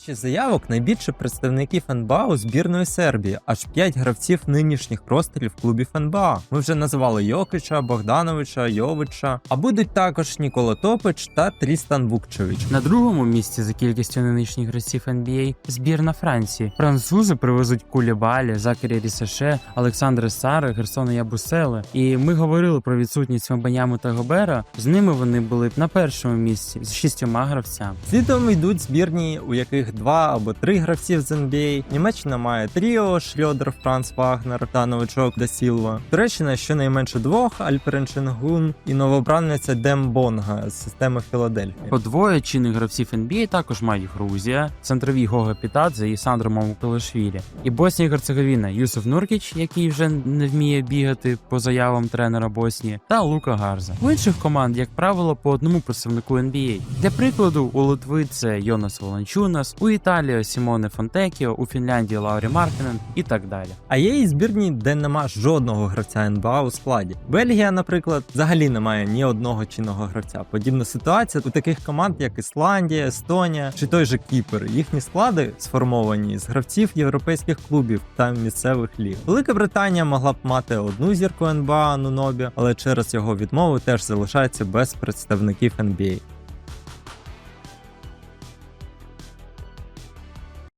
Чи заявок найбільше представників НБА у збірної Сербії, аж 5 гравців нинішніх просторів клубів НБА. Ми вже називали Йокича, Богдановича, Йовича, а будуть також Нікола Топич та Трістан Вукчевич. На другому місці за кількістю нинішніх гравців NBA збірна Франції. Французи привезуть Кулібалі, Закарі Рісаше, Олександра Сари, Герсона Ябусели. І ми говорили про відсутність Мабаняму та Гобера. З ними вони були б на першому місці з шістьома гравцями. Слідом йдуть збірні, у яких два або три гравців з NBA. Німеччина має тріо Шльодер, Франц Вагнер та новичок Да Сілва. Туреччина щонайменше двох Альперен Шенгун і новобранниця Дем Бонга з системи Філадельфії. По двоє чинних гравців NBA також мають Грузія, центрові Гога Пітадзе і Сандро Мамукалашвілі. І Боснія і Герцеговіна Юсуф Нуркіч, який вже не вміє бігати по заявам тренера Боснії, та Лука Гарза. У інших команд, як правило, по одному представнику NBA. Для прикладу, у Литви це Йонас Волончунас, у Італії Сімоне Фонтекіо, у Фінляндії Лаурі Маркінен і так далі. А є і збірні, де нема жодного гравця НБА у складі. Бельгія, наприклад, взагалі не має ні одного чинного гравця. Подібна ситуація у таких команд, як Ісландія, Естонія чи той же Кіпр. Їхні склади сформовані з гравців європейських клубів та місцевих ліг. Велика Британія могла б мати одну зірку НБА Нунобі, але через його відмову теж залишається без представників NBA.